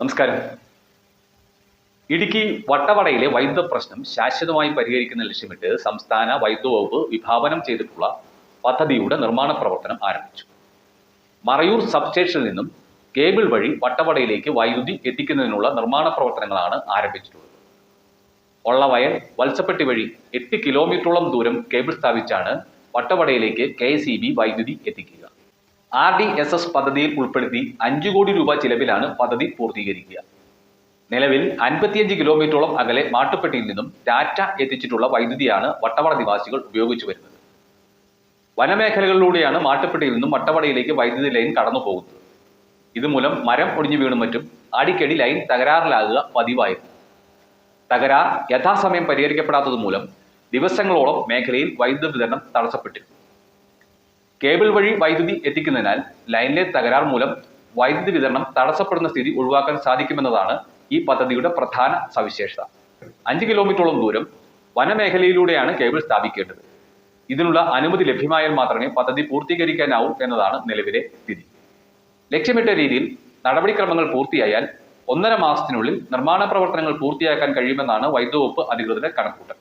നമസ്കാരം. ഇടുക്കി വട്ടവടയിലെ വൈദ്യുത പ്രശ്നം ശാശ്വതമായി പരിഹരിക്കുന്ന ലക്ഷ്യമിട്ട് സംസ്ഥാന വൈദ്യുത വകുപ്പ് വിഭാവനം ചെയ്തിട്ടുള്ള പദ്ധതിയുടെ നിർമ്മാണ പ്രവർത്തനം ആരംഭിച്ചു. മറയൂർ സബ്സ്റ്റേഷനിൽ നിന്നും കേബിൾ വഴി വട്ടവടയിലേക്ക് വൈദ്യുതി എത്തിക്കുന്നതിനുള്ള നിർമ്മാണ പ്രവർത്തനങ്ങളാണ് ആരംഭിച്ചിട്ടുള്ളത്. ഒള്ളവയൽ വത്സപ്പെട്ടി വഴി എട്ട് കിലോമീറ്ററോളം ദൂരം കേബിൾ സ്ഥാപിച്ചാണ് വട്ടവടയിലേക്ക് കെ വൈദ്യുതി എത്തിക്കുക. ആർ ഡി എസ് എസ് പദ്ധതിയിൽ ഉൾപ്പെടുത്തി അഞ്ചു കോടി രൂപ ചിലവിലാണ് പദ്ധതി പൂർത്തീകരിക്കുക. നിലവിൽ അൻപത്തിയഞ്ച് കിലോമീറ്ററോളം അകലെ മാട്ടുപ്പെട്ടിയിൽ നിന്നും ടാറ്റ എത്തിച്ചിട്ടുള്ള വൈദ്യുതിയാണ് വട്ടവട നിവാസികൾ ഉപയോഗിച്ചു വരുന്നത്. വനമേഖലകളിലൂടെയാണ് മാട്ടുപ്പെട്ടിയിൽ നിന്നും വട്ടവടയിലേക്ക് വൈദ്യുതി ലൈൻ കടന്നു പോകുന്നത്. ഇതുമൂലം മരം ഒടിഞ്ഞു വീണും മറ്റും അടിക്കടി ലൈൻ തകരാറിലാകുക പതിവായിരുന്നു. തകരാർ യഥാസമയം പരിഹരിക്കപ്പെടാത്തത് മൂലം ദിവസങ്ങളോളം മേഖലയിൽ വൈദ്യുതി വിതരണം തടസ്സപ്പെട്ടിരുന്നു. കേബിൾ വഴി വൈദ്യുതി എത്തിക്കുന്നതിനാൽ ലൈനിലെ തകരാർ മൂലം വൈദ്യുതി വിതരണം തടസ്സപ്പെടുന്ന സ്ഥിതി ഒഴിവാക്കാൻ സാധിക്കുമെന്നതാണ് ഈ പദ്ധതിയുടെ പ്രധാന സവിശേഷത. അഞ്ച് കിലോമീറ്ററോളം ദൂരം വനമേഖലയിലൂടെയാണ് കേബിൾ സ്ഥാപിക്കേണ്ടത്. ഇതിനുള്ള അനുമതി ലഭ്യമായാൽ മാത്രമേ പദ്ധതി പൂർത്തീകരിക്കാനാവൂ എന്നതാണ് നിലവിലെ സ്ഥിതി. ലക്ഷ്യമിട്ട രീതിയിൽ നടപടിക്രമങ്ങൾ പൂർത്തിയായാൽ ഒന്നര മാസത്തിനുള്ളിൽ നിർമ്മാണ പ്രവർത്തനങ്ങൾ പൂർത്തിയാക്കാൻ കഴിയുമെന്നാണ് വൈദ്യുതി വകുപ്പ് അധികൃതരുടെ കണക്കൂട്ടൽ